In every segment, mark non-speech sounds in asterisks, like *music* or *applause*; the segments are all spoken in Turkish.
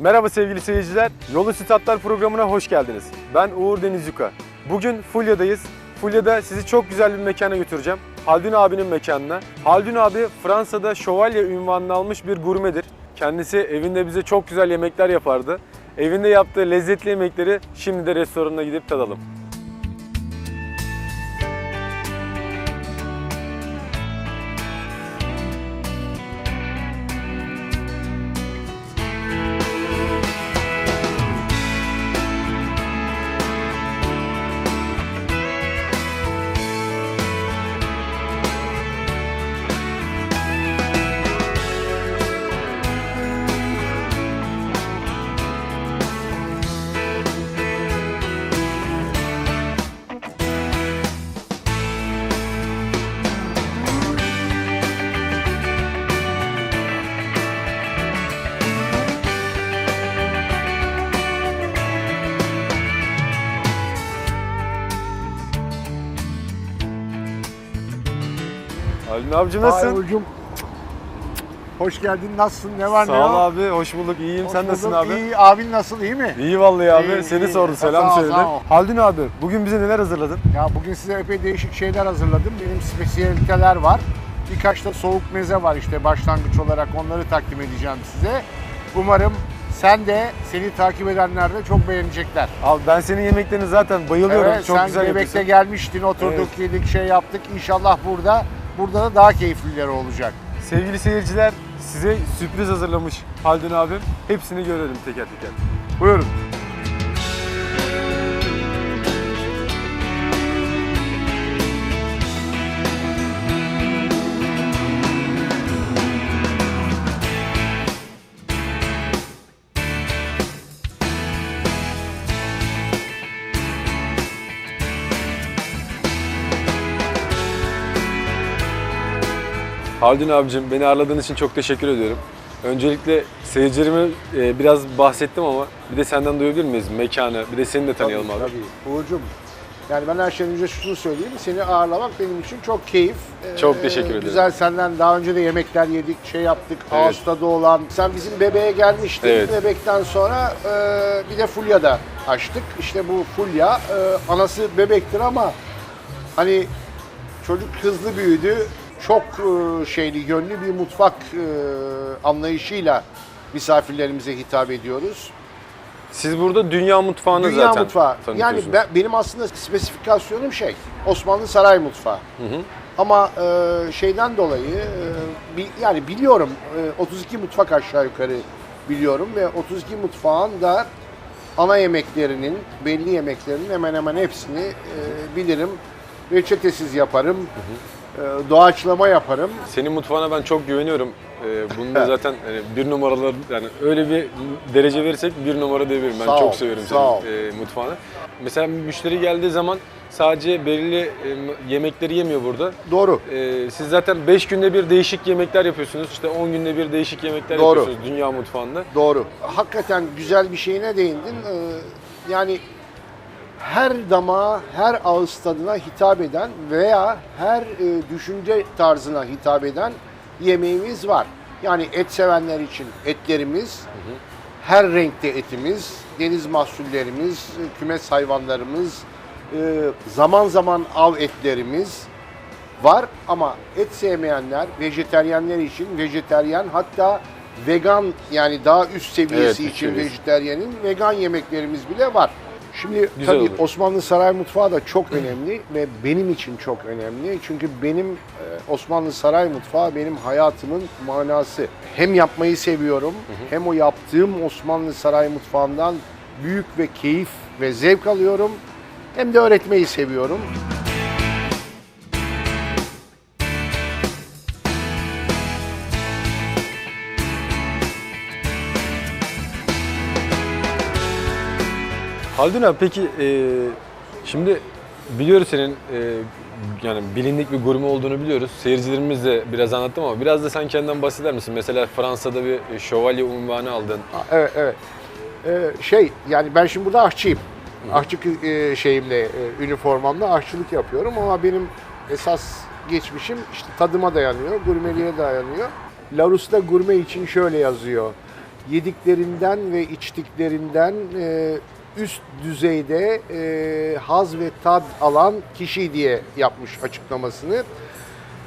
Merhaba sevgili seyirciler. Yolu Statlar programına hoş geldiniz. Ben Uğur Deniz Yuka. Bugün Fulya'dayız. Fulya'da sizi çok güzel bir mekana götüreceğim. Haldun abinin mekanına. Haldun abi Fransa'da şövalye ünvanını almış bir gurmedir. Kendisi evinde bize çok güzel yemekler yapardı. Evinde yaptığı lezzetli yemekleri şimdi de restoranına gidip tadalım. Haldun abicim Ay nasılsın? Uğur'cum, Hoş geldin. Nasılsın? Ne var ne Sağ ol yok? abi, hoş bulduk. İyiyim. Hoş Sen nasılsın bulduk. abi? İyi. Abin nasıl? iyi mi? İyi vallahi abi. İyi, Seni iyi. sordu, selam Sağ ol, söyledi. sağ ol. Haldun abi, bugün bize neler hazırladın? Ya bugün size epey değişik şeyler hazırladım. Benim spesiyaliteler var. Birkaç da soğuk meze var işte başlangıç olarak onları takdim edeceğim size. Umarım sen de seni takip edenler de çok beğenecekler. Abi ben senin yemeklerini zaten bayılıyorum. Evet, çok sen güzel yapıyorsun. gelmiştin, oturduk, Evet. yedik, şey yaptık. İnşallah burada, burada da daha keyiflileri olacak. Sevgili seyirciler, size sürpriz hazırlamış Haldun abim. Hepsini görelim teker teker. Buyurun. Haldun abicim beni ağırladığın için çok teşekkür ediyorum. Öncelikle seyircilerime e, biraz bahsettim ama bir de senden duyabilir miyiz mekanı? Bir de seni de tanıyalım tabii, abi. Tabii. Uğur'cum, yani ben her şeyden önce şunu söyleyeyim. Seni ağırlamak benim için çok keyif. Çok Ee, teşekkür ederim. Güzel senden daha önce de yemekler yedik, şey yaptık. Evet. Tadı olan. Sen bizim bebeğe gelmiştin. Evet. Bebekten sonra e, bir de Fulya'da açtık. İşte bu Fulya, e, anası bebektir ama hani çocuk hızlı büyüdü. Çok e, şeyli, yönlü bir mutfak e, anlayışıyla misafirlerimize hitap ediyoruz. Siz burada dünya mutfağını Dünya zaten mutfağı. Yani ben, benim aslında spesifikasyonum şey, Osmanlı saray mutfağı. Ama e, şeyden dolayı, e, bi- yani biliyorum, e, 32 mutfak aşağı yukarı biliyorum ve 32 mutfağın da ana yemeklerinin, belli yemeklerinin hemen hemen hepsini e, bilirim. Reçetesiz yaparım, e, doğaçlama yaparım. Senin mutfağına ben çok güveniyorum. Ee, bunu da zaten hani bir numaralar yani öyle bir derece verirsek bir numara diyebilirim. Ben Sağ çok ol, seviyorum sağ ol. senin e, mutfağını. Mesela müşteri geldiği zaman sadece belirli e, yemekleri yemiyor burada. Doğru. Ee, siz zaten 5 günde bir değişik yemekler yapıyorsunuz. İşte 10 günde bir değişik yemekler Doğru. yapıyorsunuz dünya mutfağında. Doğru. Hakikaten güzel bir şeyine değindin. Ee, yani her damağa, her ağız tadına hitap eden veya her e, düşünce tarzına hitap eden yemeğimiz var. Yani et sevenler için etlerimiz, her renkte etimiz, deniz mahsullerimiz, e, kümes hayvanlarımız, e, zaman zaman av etlerimiz, var ama et sevmeyenler, vejeteryenler için vejeteryen hatta vegan yani daha üst seviyesi Evet, için seviyesi. vejeteryenin vegan yemeklerimiz bile var. Şimdi Güzel tabii olur. Osmanlı saray mutfağı da çok önemli ve benim için çok önemli. Çünkü benim e, Osmanlı saray mutfağı benim hayatımın manası. Hem yapmayı seviyorum hem o yaptığım Osmanlı saray mutfağından büyük ve keyif ve zevk alıyorum. Hem de öğretmeyi seviyorum. Haldun abi peki e, şimdi biliyoruz senin e, yani bilindik bir gurme olduğunu biliyoruz. Seyircilerimiz de biraz anlattım ama biraz da sen kendinden bahseder misin? Mesela Fransa'da bir şövalye unvanı aldın. Ha, Evet, evet. Ee, şey, yani ben şimdi burada aşçıyım. Aşçı e, şeyimle, e, üniformamla aşçılık yapıyorum ama benim esas geçmişim işte tadıma dayanıyor, gurmeliğe dayanıyor. Larus'ta gurme için şöyle yazıyor. yediklerinden ve içtiklerinden e, üst düzeyde e, haz ve tad alan kişi diye yapmış açıklamasını.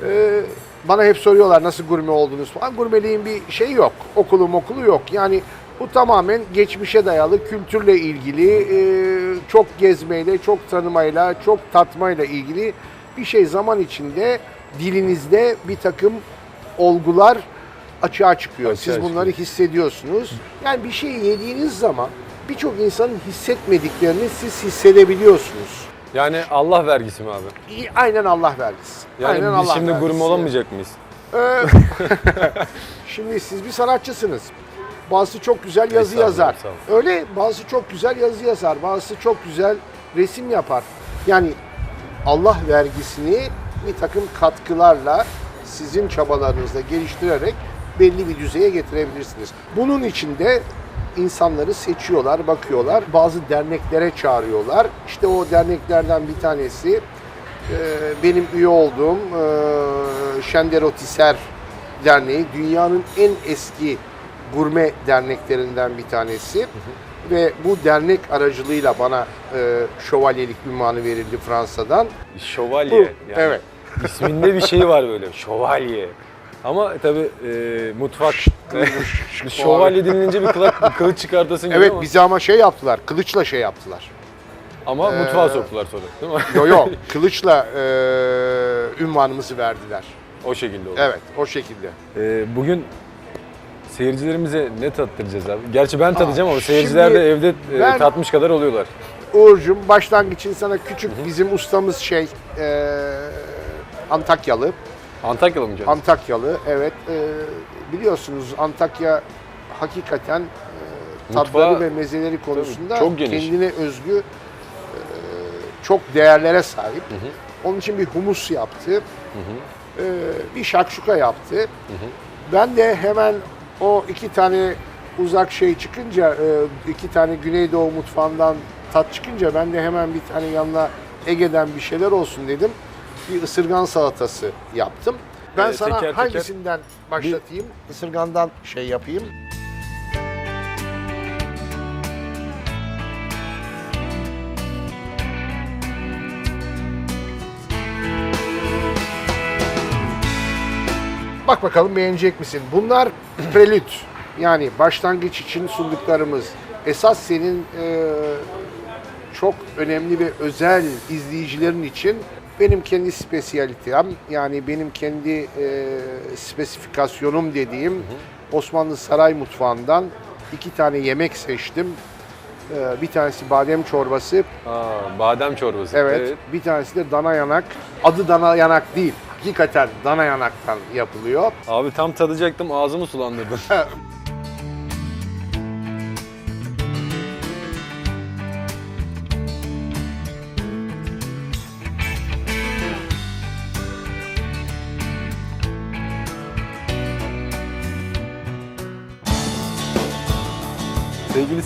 E, bana hep soruyorlar nasıl gurme oldunuz falan. Gurmeliğin bir şey yok. Okulu okulu yok. Yani bu tamamen geçmişe dayalı, kültürle ilgili, e, çok gezmeyle, çok tanımayla, çok tatmayla ilgili bir şey zaman içinde dilinizde bir takım olgular açığa çıkıyor. Açığa Siz bunları hissediyorsunuz. Yani bir şeyi yediğiniz zaman birçok insanın hissetmediklerini siz hissedebiliyorsunuz. Yani Allah vergisi mi abi? İyi, Aynen Allah vergisi. Yani Aynen biz Allah şimdi vergisi. gurme olamayacak mıyız? Ee, *laughs* Şimdi siz bir sanatçısınız. Bazısı çok güzel yazı Estağfurullah, yazar. Öyle bazısı çok güzel yazı yazar. Bazısı çok güzel resim yapar. Yani Allah vergisini bir takım katkılarla sizin çabalarınızla geliştirerek belli bir düzeye getirebilirsiniz. Bunun için de insanları seçiyorlar, bakıyorlar. Bazı derneklere çağırıyorlar. İşte o derneklerden bir tanesi e, benim üye olduğum e, Şenderotiser Derneği dünyanın en eski gurme derneklerinden bir tanesi. Ve bu dernek aracılığıyla bana e, şövalyelik ünvanı verildi Fransa'dan. Şövalye. Bu, yani. evet. İsminde bir şey var böyle. *laughs* Şövalye. Ama tabii e, mutfak *laughs* şövalye denilince bir kılıç, bir kılıç çıkartasın geliyor Evet ama, bize ama şey yaptılar, kılıçla şey yaptılar. ama Ee, mutfağa soktular sonra değil mi? Yo yo, *laughs* kılıçla e, ünvanımızı verdiler. o şekilde oldu. Evet, o şekilde. Ee, bugün seyircilerimize ne tattıracağız abi? Gerçi ben tadacağım ama seyirciler şimdi de evde e, ben- tatmış kadar oluyorlar. Uğur'cum başlangıç için sana küçük bizim ustamız şey e, Antakyalı. Antakyalı mı canım? Antakyalı evet. E, biliyorsunuz Antakya hakikaten e, tatları Mutfağı- ve mezeleri konusunda çok geniş. kendine özgü e, çok değerlere sahip. Onun için bir humus yaptı. E, bir şakşuka yaptı. Ben de hemen o iki tane uzak şey çıkınca, e, iki tane Güneydoğu mutfağından tat çıkınca ben de hemen bir tane yanına Ege'den bir şeyler olsun dedim. Bir ısırgan salatası yaptım. Ben Ee, sana teker teker- hangisinden başlatayım? Isırgandan şey yapayım. Bak bakalım beğenecek misin? Bunlar *clears throat* prelüt. Yani başlangıç için sunduklarımız. Esas senin e, çok önemli ve özel izleyicilerin için benim kendi spesiyalitem yani benim kendi e, spesifikasyonum dediğim Osmanlı saray mutfağından iki tane yemek seçtim. E, bir tanesi badem çorbası, Aa, badem çorbası. evet, bir tanesi de dana yanak. Adı dana yanak değil, hakikaten dana yanaktan yapılıyor. Abi tam tadacaktım ağzımı sulandırdın. *laughs*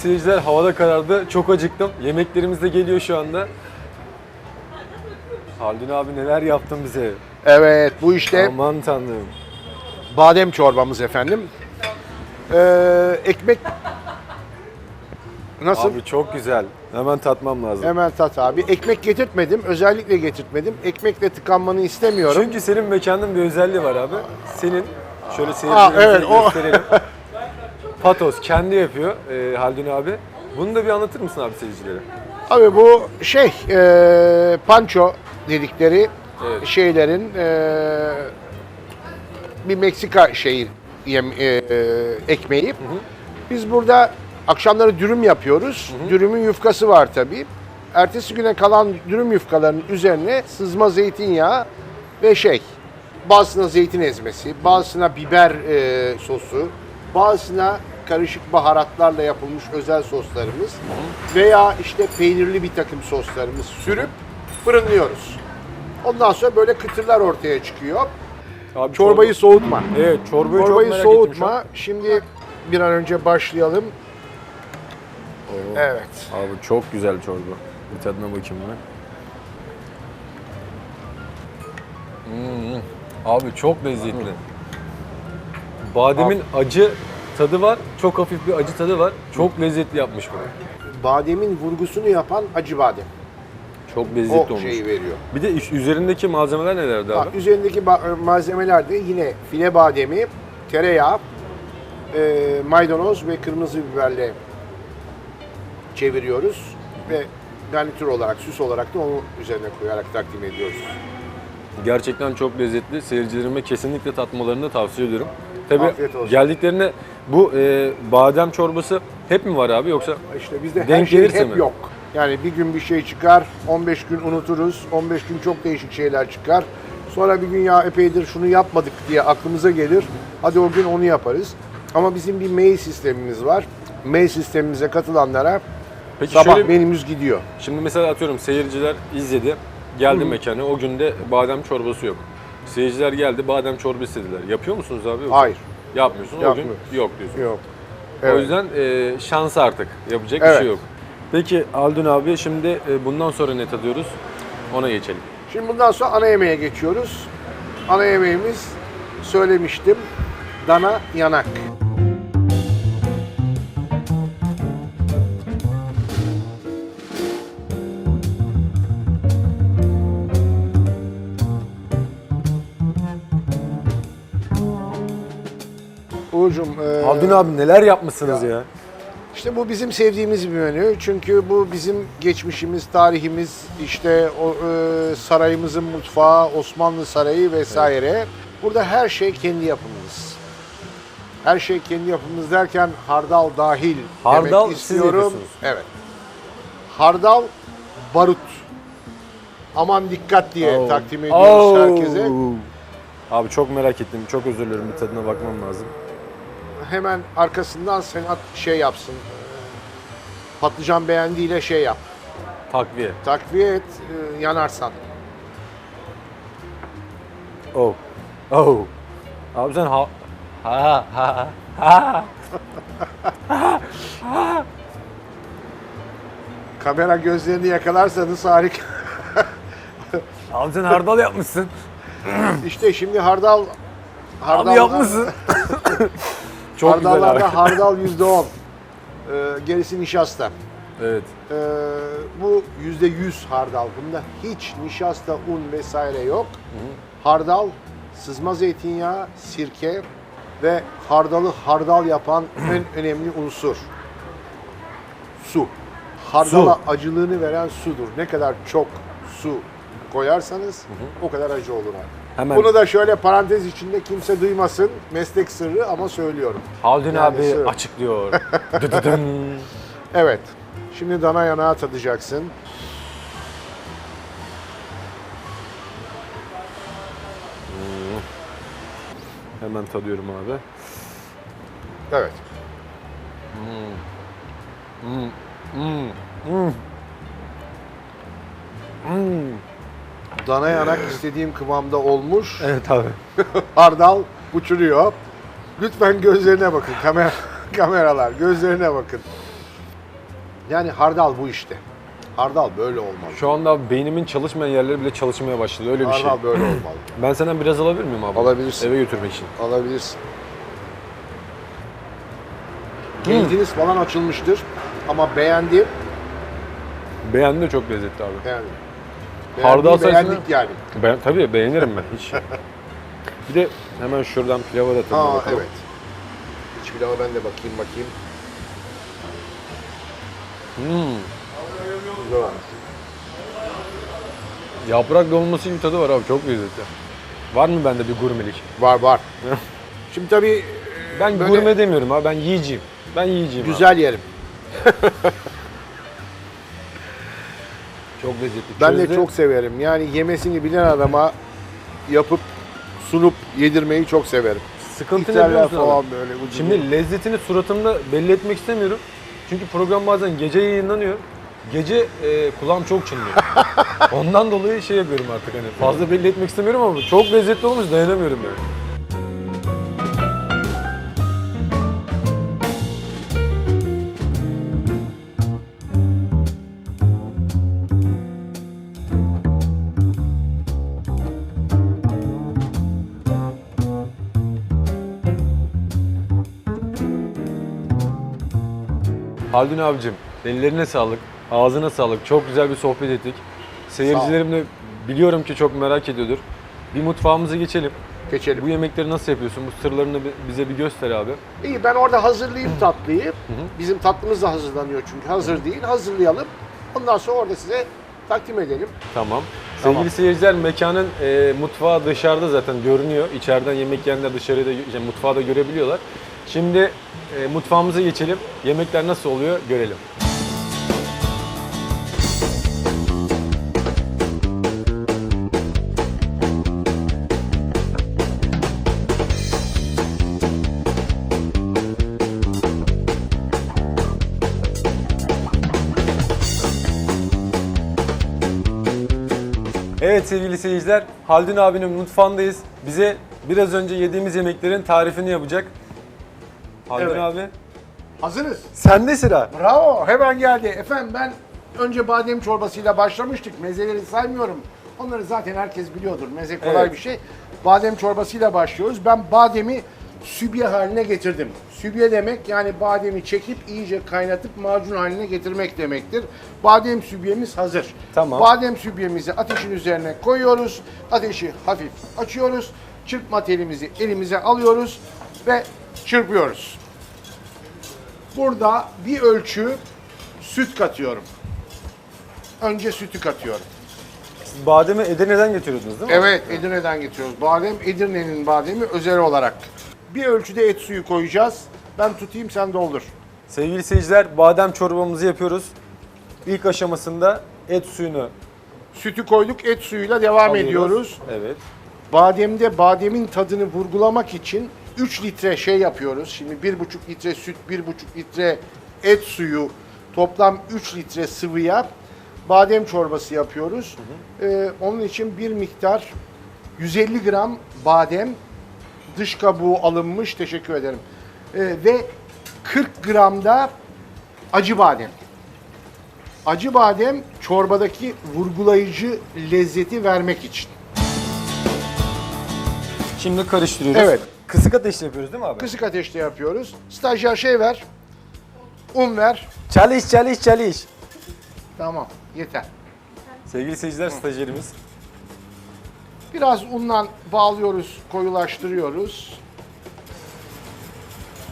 seyirciler havada karardı. Çok acıktım. Yemeklerimiz de geliyor şu anda. Haldun abi neler yaptın bize? Evet, bu işte Aman tanrım. badem çorbamız efendim. Ee, ekmek nasıl? Abi çok güzel. Hemen tatmam lazım. Hemen tat abi. Ekmek getirtmedim. Özellikle getirtmedim. Ekmekle tıkanmanı istemiyorum. Çünkü senin mekanın bir özelliği var abi. Senin şöyle seyircilerimize evet, o- gösterelim. *laughs* Patos kendi yapıyor e, Haldun abi. Bunu da bir anlatır mısın abi seyircilere? Abi bu şey e, panço dedikleri Evet. şeylerin e, bir Meksika şeyi yem, e, e, ekmeği. Biz burada akşamları dürüm yapıyoruz. Dürümün yufkası var tabii. Ertesi güne kalan dürüm yufkalarının üzerine sızma zeytinyağı ve şey bazısına zeytin ezmesi, bazısına biber e, sosu, bazısına karışık baharatlarla yapılmış özel soslarımız veya işte peynirli bir takım soslarımız sürüp fırınlıyoruz. Ondan sonra böyle kıtırlar ortaya çıkıyor. Abi Çorbayı soğutma. çorba- Evet çorbayı, Çorbayı çok merak ettim şu an. soğutma. Şimdi bir an önce başlayalım. Evet. Abi çok güzel çorba. Bir tadına bakayım ben. Hmm. Abi çok lezzetli. Bademin acı tadı var. Çok hafif bir acı tadı var. Çok lezzetli yapmış bunu. Bademin vurgusunu yapan acı badem. Çok lezzetli O olmuş. şeyi veriyor. Bir de üzerindeki malzemeler nelerdi Bak, abi? üzerindeki ba- malzemeler de yine file bademi, tereyağı, e, maydanoz ve kırmızı biberle çeviriyoruz ve garnitür olarak, süs olarak da onu üzerine koyarak takdim ediyoruz. Gerçekten çok lezzetli. Seyircilerime kesinlikle tatmalarını tavsiye ediyorum. Tabii Afiyet olsun. geldiklerinde bu e, badem çorbası hep mi var abi yoksa İşte bizde her Denk şey gelirse hep mi? yok. Yani bir gün bir şey çıkar, 15 gün unuturuz, 15 gün çok değişik şeyler çıkar. Sonra bir gün ya epeydir şunu yapmadık diye aklımıza gelir. Hadi o gün onu yaparız. Ama bizim bir mail sistemimiz var. Mail sistemimize katılanlara Peki sabah şöyle menümüz gidiyor. şimdi mesela atıyorum seyirciler izledi. Geldi mekana. O günde badem çorbası yok. Seyirciler geldi badem çorbası istediler. Yapıyor musunuz abi? yoksa? Hayır. Yapmıyorsun. O Yapmıyoruz. gün yok diyorsun. Yok. O Evet. yüzden e, şans artık. Yapacak bir Evet. şey yok. Peki Aldun abi şimdi e, bundan sonra ne tadıyoruz? Ona geçelim. Şimdi bundan sonra ana yemeğe geçiyoruz. Ana yemeğimiz söylemiştim. Dana yanak. Uğur'cum, e, Aldun abi neler yapmışsınız ya. işte bu bizim sevdiğimiz bir menü. Çünkü bu bizim geçmişimiz, tarihimiz, işte o e, sarayımızın mutfağı, Osmanlı Sarayı vesaire. Burada her şey kendi yapımımız. Her şey kendi yapımımız derken hardal dahil Hardal demek istiyorum. Evet. Hardal, barut. Aman dikkat diye Oh. takdim ediyoruz Oh. herkese. Abi çok merak ettim. Çok özür dilerim. Bir tadına bakmam lazım. Hemen arkasından Senat şey yapsın. e, Patlıcan beğendiğiyle şey yap. Takviye. Takviye et, e, yanarsan. Oh. Oh. Abi sen ha ha ha ha. Kamera gözlerini yakalarsanız harika. Abi sen hardal yapmışsın. işte şimdi hardal Abi yapmışsın. *laughs* çok güzel. Hardallarda hardal yüzde on. Ee, gerisi nişasta. Evet. Ee, bu yüzde yüz hardal. Bunda hiç nişasta, un vesaire yok. Hardal, sızma zeytinyağı, sirke ve hardalı hardal yapan en önemli unsur. Su. Hardala acılığını veren sudur. Ne kadar çok su koyarsanız o kadar acı olur abi. Hemen Bunu da şöyle parantez içinde kimse duymasın. Meslek sırrı ama söylüyorum. Haldun Yani abi sır. açıklıyor. *laughs* Evet. Şimdi dana yanağı tadacaksın. Hemen tadıyorum abi. Evet. Dana yanak istediğim kıvamda olmuş. Evet abi. *laughs* Hardal uçuruyor. Lütfen gözlerine bakın. Kamera *laughs* kameralar gözlerine bakın. Yani hardal bu işte. Hardal böyle olmalı. Şu anda beynimin çalışmayan yerleri bile çalışmaya başladı. Öyle bir şey. Hardal böyle olmalı. *laughs* Ben senden biraz alabilir miyim abi? Alabilirsin. Eve götürmek için. Alabilirsin. Kilidiniz falan açılmıştır. Ama beğendim. Beğendim de çok lezzetli abi. Beğendim. Hardal sayesinde- beğendik yani. Ben, tabii beğenirim ben hiç. bir de hemen şuradan pilava da tadına Aa bakalım. evet. İç pilava ben de bakayım bakayım. Hmm. Güzel olmuş. Yaprak dolması gibi tadı var abi çok lezzetli. Var mı bende bir gurmelik? Var var. *laughs* Şimdi tabii Ben Böyle- gurme demiyorum abi ben yiyeceğim. Ben yiyeceğim abi. güzel yerim. *laughs* Çok lezzetli. Ben de Közde- çok severim. Yani yemesini bilen adama yapıp sunup yedirmeyi çok severim. sıkıntı ne biliyor musun abi? falan böyle ucunu. Şimdi lezzetini suratımda belli etmek istemiyorum. Çünkü program bazen gece yayınlanıyor. Gece e, kulağım çok çınlıyor. *laughs* Ondan dolayı şey yapıyorum artık hani fazla belli etmek istemiyorum ama çok lezzetli olmuş dayanamıyorum yani. Haldun abicim ellerine sağlık, ağzına sağlık. Çok güzel bir sohbet ettik. Seyircilerim de biliyorum ki çok merak ediyordur. Bir mutfağımıza geçelim. Geçelim. Bu yemekleri nasıl yapıyorsun? Bu sırlarını bi- bize bir göster abi. İyi ben orada hazırlayayım tatlıyı. Bizim tatlımız da hazırlanıyor çünkü hazır değil. Hazırlayalım. Ondan sonra orada size takdim edelim. Tamam. Tamam. Sevgili seyirciler mekanın e, mutfağı dışarıda zaten görünüyor. İçeriden yemek yiyenler dışarıda yani mutfağı da görebiliyorlar. Şimdi e, mutfağımıza geçelim. Yemekler nasıl oluyor görelim. Evet sevgili seyirciler, Haldun abinin mutfağındayız. Bize biraz önce yediğimiz yemeklerin tarifini yapacak. Haldun Evet. abi, Hazırız. sende sıra. Bravo, hemen geldi. Efendim ben önce badem çorbasıyla başlamıştık. Mezeleri saymıyorum. Onları zaten herkes biliyordur. Meze kolay Evet. bir şey. Badem çorbasıyla başlıyoruz. Ben bademi sübye haline getirdim. Sübye demek yani bademi çekip iyice kaynatıp macun haline getirmek demektir. Badem sübyemiz hazır. Tamam. Badem sübyemizi ateşin üzerine koyuyoruz. Ateşi hafif açıyoruz. Çırpma telimizi elimize alıyoruz ve çırpıyoruz. Burada bir ölçü süt katıyorum. Önce sütü katıyorum. Siz bademi Edirne'den getiriyordunuz değil mi? Evet, Edirne'den getiriyoruz. Badem, Edirne'nin bademi özel olarak. Bir ölçüde et suyu koyacağız. Ben tutayım, sen doldur. Sevgili seyirciler, badem çorbamızı yapıyoruz. İlk aşamasında et suyunu Sütü koyduk, et suyuyla devam alıyoruz. ediyoruz. Evet. Bademde bademin tadını vurgulamak için 3 litre şey yapıyoruz. Şimdi 1,5 litre süt, 1,5 litre et suyu, toplam 3 litre sıvıya badem çorbası yapıyoruz. Ee, onun için bir miktar 150 gram badem, dış kabuğu alınmış, teşekkür ederim. Ee, ve 40 gram da acı badem. Acı badem çorbadaki vurgulayıcı lezzeti vermek için. Şimdi karıştırıyoruz. Evet. Kısık ateşte yapıyoruz değil mi abi? Kısık ateşte yapıyoruz. Stajyer şey ver. Un ver. Çalış, çalış, çalış. Tamam yeter. Sevgili seyirciler, stajyerimiz. Biraz unla bağlıyoruz, koyulaştırıyoruz.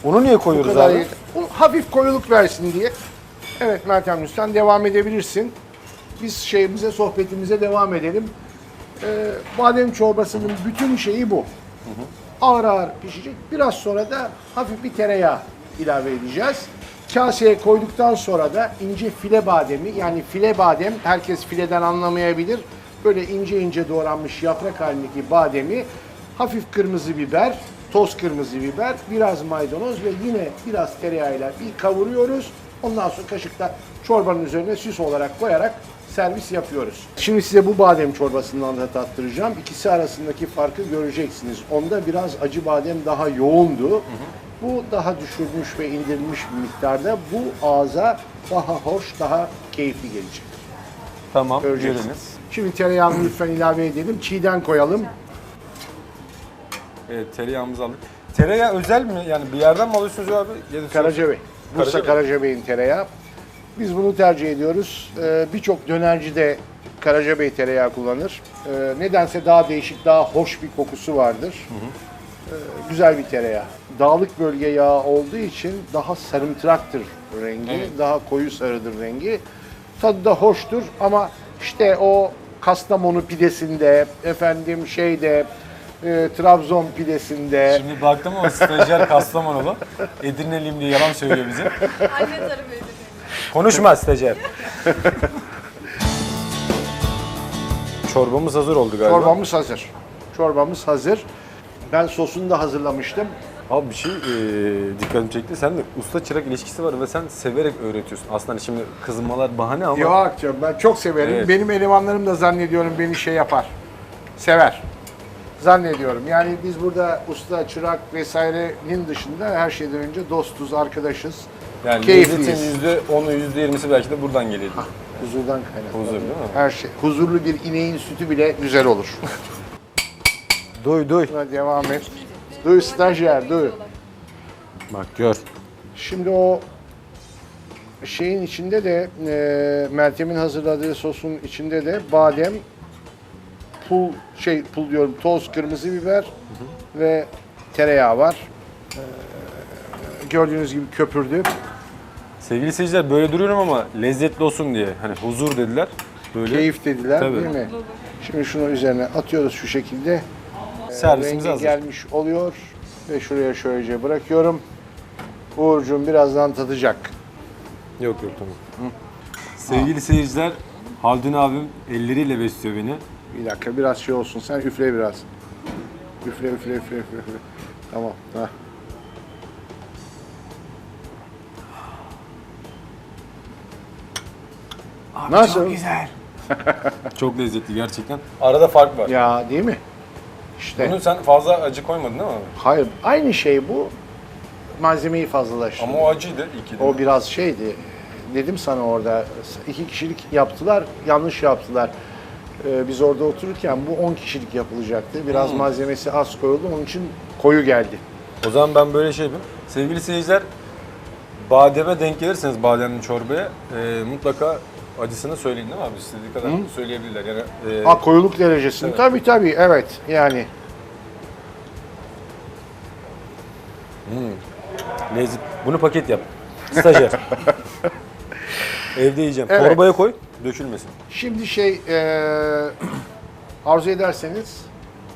Onu niye Bu koyuyoruz kadar abi? yeter. Un hafif koyuluk versin diye. Evet Meltem sen devam edebilirsin. Biz şeyimize, sohbetimize devam edelim. Ee, badem çorbasının bütün şeyi bu. Ağır ağır pişecek. Biraz sonra da hafif bir tereyağı ilave edeceğiz. Kaseye koyduktan sonra da ince file bademi yani file badem herkes fileden anlamayabilir. Böyle ince ince doğranmış yaprak halindeki bademi hafif kırmızı biber, toz kırmızı biber, biraz maydanoz ve yine biraz tereyağıyla bir kavuruyoruz. Ondan sonra kaşıkla çorbanın üzerine süs olarak koyarak servis yapıyoruz. Şimdi size bu badem çorbasından da tattıracağım. İkisi arasındaki farkı göreceksiniz. Onda biraz acı badem daha yoğundu. Bu daha düşürmüş ve indirilmiş bir miktarda. Bu ağza daha hoş, daha keyifli gelecek. Tamam, Göreceksiniz. görünüz. Şimdi tereyağını lütfen ilave edelim. Çiğden koyalım. Evet, tereyağımızı aldık. Tereyağı özel mi? Yani bir yerden mi alıyorsunuz abi? Ya da Karacabey. Bursa Karacabey. Karacabey'in tereyağı. Biz bunu tercih ediyoruz. Ee, Birçok dönerci de Karacabey tereyağı kullanır. Ee, nedense daha değişik, daha hoş bir kokusu vardır. Ee, güzel bir tereyağı. Dağlık bölge yağı olduğu için daha sarımtıraktır rengi, Evet. daha koyu sarıdır rengi. Tadı da hoştur ama işte o Kastamonu pidesinde, efendim şeyde, e, Trabzon pidesinde, Şimdi baktım ama stajyer Kastamonulu. Edirneliyim diye yalan söylüyor bize. Anne tarafı. Konuşma stajyer. *laughs* Çorbamız hazır oldu galiba. Çorbamız hazır. Çorbamız hazır. Ben sosunu da hazırlamıştım. Abi bir şey e, dikkatimi çekti. Sen de usta çırak ilişkisi var ve sen severek öğretiyorsun. Aslında hani şimdi kızmalar bahane ama Yok canım ben çok severim. Evet. Benim elemanlarım da zannediyorum beni şey yapar. Sever. Zannediyorum. Yani biz burada usta, çırak vesairenin dışında her şeyden önce dostuz, arkadaşız. Yani Keyifliyiz. lezzetin %10'u %20'si belki de buradan geliyor. Huzurdan kaynaklı. Huzur değil mi? Her şey. Huzurlu bir ineğin sütü bile güzel olur. *laughs* Duy duy. Buna devam et. Duy stajyer, duy. Bak gör. Şimdi o şeyin içinde de e, Meltem'in hazırladığı sosun içinde de badem, pul şey pul diyorum toz kırmızı biber ve tereyağı var. E, gördüğünüz gibi köpürdü. Sevgili seyirciler böyle duruyorum ama lezzetli olsun diye. Hani huzur dediler. Böyle Keyif dediler Tabii. değil mi? Şimdi şunu üzerine atıyoruz şu şekilde. servisimiz Rengi hazır. gelmiş oluyor ve şuraya şöylece bırakıyorum. Uğurcuğum birazdan tadacak. Yok yok tamam. Sevgili seyirciler, Haldun abim elleriyle besliyor beni. Bir dakika biraz şey olsun. Sen üfle biraz. Üfle üfle üfle üfle. üfle. Tamam. Ha. Nasıl? güzel. *laughs* çok lezzetli gerçekten. Arada fark var. Ya değil mi? İşte. Bunu sen fazla acı koymadın değil mi abi? Hayır. Aynı şey bu. Malzemeyi fazlalaştırdı. Ama o acıydı ilk O biraz şeydi. Dedim sana orada iki kişilik yaptılar, yanlış yaptılar. Ee, biz orada otururken bu 10 kişilik yapılacaktı. Biraz malzemesi az koyuldu, onun için koyu geldi. O zaman ben böyle şey yapayım. Sevgili seyirciler, bademe denk gelirseniz bademli çorbaya e, mutlaka acısını söyleyin değil mi abi? İstediği kadar söyleyebilirler. Yani, e, Ha koyuluk derecesini. Evet. Tabii tabii, evet. Yani lezzet. Bunu paket yap. Stajyer. *laughs* Evde yiyeceğim. Evet. Torbaya koy, dökülmesin. şimdi şey eee, arzu ederseniz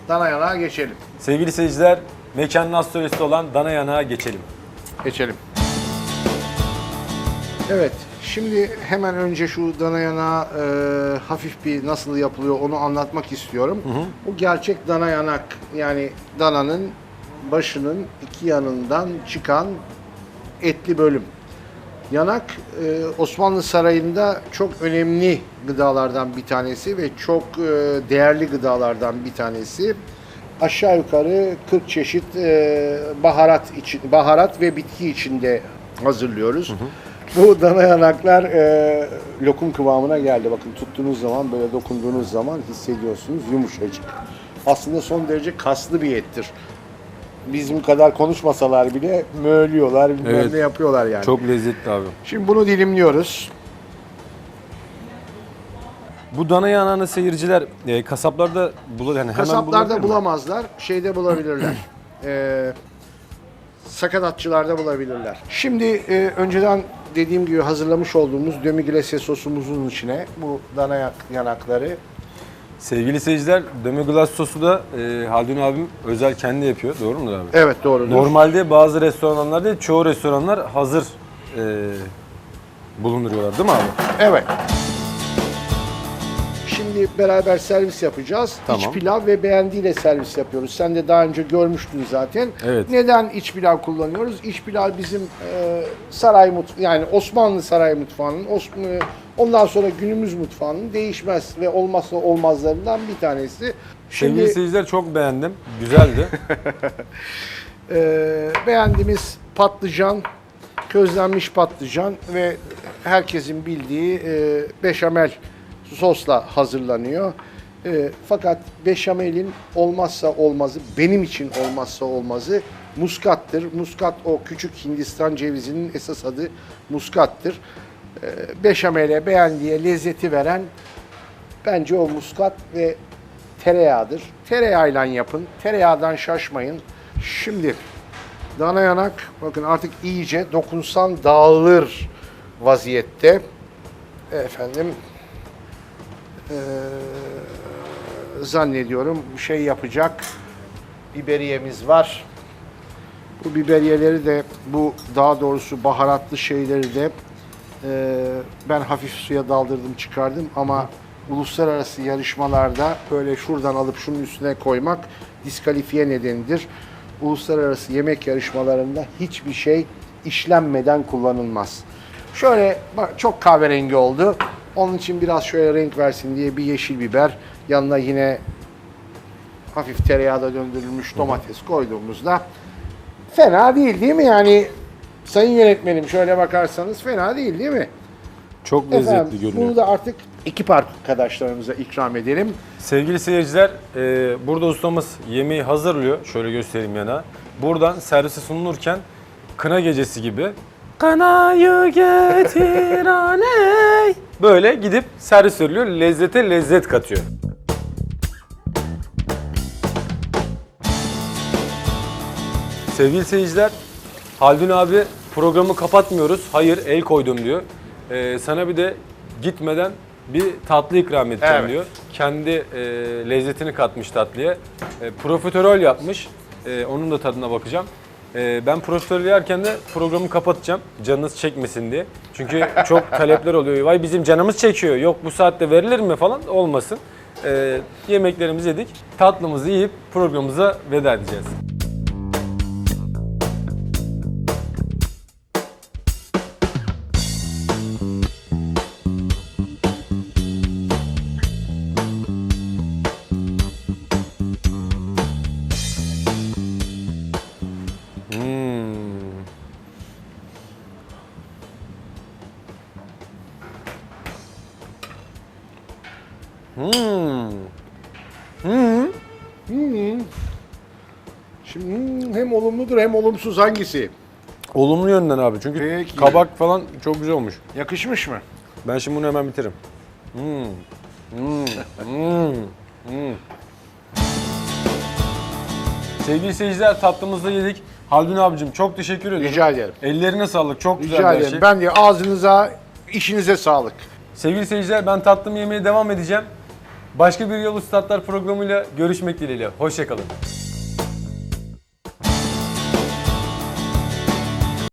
dana yanağa geçelim. Sevgili seyirciler, mekanın solisti olan dana yanağa geçelim. Geçelim. Evet, şimdi hemen önce şu dana yanağı e, hafif bir nasıl yapılıyor onu anlatmak istiyorum. Bu gerçek dana yanak yani dananın başının iki yanından çıkan etli bölüm. Yanak e, Osmanlı Sarayı'nda çok önemli gıdalardan bir tanesi ve çok e, değerli gıdalardan bir tanesi. Aşağı yukarı 40 çeşit e, baharat için baharat ve bitki içinde hazırlıyoruz. Bu dana yanaklar e, lokum kıvamına geldi. Bakın tuttuğunuz zaman böyle dokunduğunuz zaman hissediyorsunuz yumuşacık. Aslında son derece kaslı bir ettir. Bizim kadar konuşmasalar bile möğlüyorlar, bilmem Evet. ne yapıyorlar yani. Çok lezzetli abi. Şimdi bunu dilimliyoruz. Bu dana yanağını seyirciler e, kasaplarda bulur yani hemen Kasaplarda bulabilir mi? bulamazlar, şeyde bulabilirler. *clears throat* Ee, sakatatçılarda bulabilirler. Şimdi e, önceden dediğim gibi hazırlamış olduğumuz demi glace sosumuzun içine bu dana yanakları Sevgili seyirciler, demi-glace sosu da e, Haldun abim özel kendi yapıyor. Doğru mudur abi? Evet doğrudur. Normalde bazı restoranlarda çoğu restoranlar hazır e, bulunduruyorlar değil mi abi? Evet. Şimdi beraber servis yapacağız. Tamam. İç pilav ve beğendiğiyle servis yapıyoruz. Sen de daha önce görmüştün zaten. Evet. Neden iç pilav kullanıyoruz? İç pilav bizim e, saray mut yani Osmanlı saray mutfağının, Osmanlı, ondan sonra günümüz mutfağının değişmez ve olmazsa olmazlarından bir tanesi. Sevgili Şimdi seyirciler çok beğendim. Güzeldi. *laughs* e, beğendiğimiz patlıcan, közlenmiş patlıcan ve herkesin bildiği e, beşamel sosla hazırlanıyor. E, fakat beşamelin olmazsa olmazı, benim için olmazsa olmazı muskattır. Muskat o küçük Hindistan cevizinin esas adı muskattır. E, beşamele beğendiği lezzeti veren bence o muskat ve tereyağıdır. Tereyağıyla yapın. Tereyağdan şaşmayın. Şimdi dana yanak bakın artık iyice dokunsan dağılır vaziyette. Efendim eee, zannediyorum şey yapacak biberiyemiz var. Bu biberiyeleri de bu daha doğrusu baharatlı şeyleri de eee, ben hafif suya daldırdım çıkardım ama uluslararası yarışmalarda böyle şuradan alıp şunun üstüne koymak diskalifiye nedenidir. Uluslararası yemek yarışmalarında hiçbir şey işlenmeden kullanılmaz. Şöyle bak çok kahverengi oldu. Onun için biraz şöyle renk versin diye bir yeşil biber, yanına yine hafif tereyağda döndürülmüş domates koyduğumuzda fena değil değil mi? Yani sayın yönetmenim şöyle bakarsanız fena değil değil mi? Çok lezzetli Efendim, görünüyor. Bunu da artık ekip arkadaşlarımıza ikram edelim. Sevgili seyirciler, e, burada ustamız yemeği hazırlıyor. Şöyle göstereyim yana. Buradan servise sunulurken kına gecesi gibi Kanayı getir *laughs* aney. Böyle gidip servis veriliyor. Lezzete lezzet katıyor. Sevgili seyirciler, Haldun abi programı kapatmıyoruz. Hayır el koydum diyor. Ee, sana bir de gitmeden bir tatlı ikram edeceğim Evet. diyor. Kendi e, lezzetini katmış tatlıya. E, profiterol yapmış. E, onun da tadına bakacağım. E, ben profiterol yerken de programı kapatacağım. Canınız çekmesin diye. Çünkü çok *laughs* talepler oluyor. Vay bizim canımız çekiyor. Yok bu saatte verilir mi falan olmasın. E, yemeklerimizi yedik. Tatlımızı yiyip programımıza veda edeceğiz. Hem olumsuz hangisi? Olumlu yönden abi çünkü Peki. kabak falan çok güzel olmuş. Yakışmış mı? Ben şimdi bunu hemen bitiririm. Hmm. Hmm. Hmm. Hmm. Sevgili seyirciler tatlımızı yedik. Haldun abicim çok teşekkür ederim. Rica ederim. Ellerine sağlık. Çok güzel Rica bir ederim. şey. Ben de ağzınıza, işinize sağlık. Sevgili seyirciler ben tatlımı yemeye devam edeceğim. Başka bir Yol Üstadlar programıyla görüşmek dileğiyle. Hoşçakalın.